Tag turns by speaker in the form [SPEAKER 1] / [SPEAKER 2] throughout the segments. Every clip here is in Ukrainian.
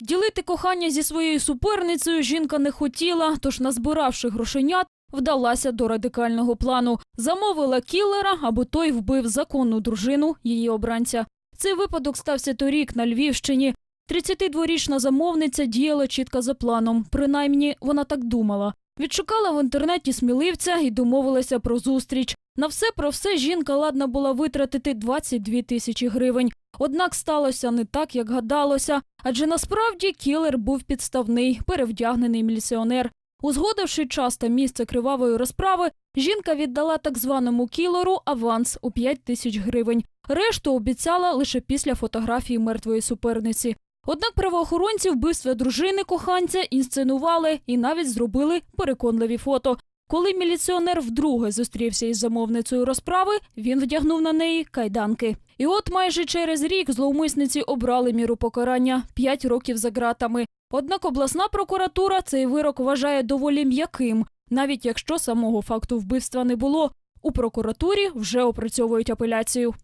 [SPEAKER 1] Ділити кохання зі своєю суперницею жінка не хотіла, тож, назбиравши грошенят, вдалася до радикального плану. Замовила кілера, аби той вбив законну дружину її обранця. Цей випадок стався торік на Львівщині. 32-річна замовниця діяла чітко за планом. Принаймні, вона так думала. Відшукала в інтернеті сміливця і домовилася про зустріч. На все про все жінка ладна була витратити 22 тисячі гривень. Однак сталося не так, як гадалося, адже насправді кілер був підставний, перевдягнений міліціонер. Узгодивши час та місце кривавої розправи, жінка віддала так званому кілеру аванс у 5 тисяч гривень. Решту обіцяла лише після фотографії мертвої суперниці. Однак правоохоронці вбивства дружини коханця інсценували і навіть зробили переконливі фото. Коли міліціонер вдруге зустрівся із замовницею розправи, він вдягнув на неї кайданки. І от майже через рік зловмисниці обрали міру покарання 5 років за ґратами. Однак обласна прокуратура цей вирок вважає доволі м'яким, навіть якщо самого факту вбивства не було. У прокуратурі вже опрацьовують апеляцію.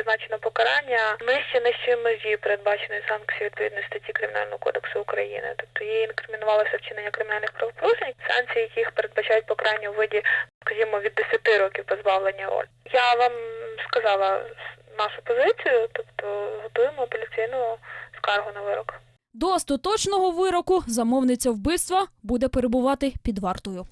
[SPEAKER 2] Призначено покарання нижче нижчої межі передбаченої санкції відповідної статті Кримінального кодексу України. Тобто їй інкримінувалося вчинення кримінальних правопорушень, санкції яких передбачають покарання у виді, скажімо, від 10 років позбавлення волі. Я вам сказала нашу позицію, тобто готуємо апеляційну скаргу на вирок.
[SPEAKER 1] До остаточного вироку замовниця вбивства буде перебувати під вартою.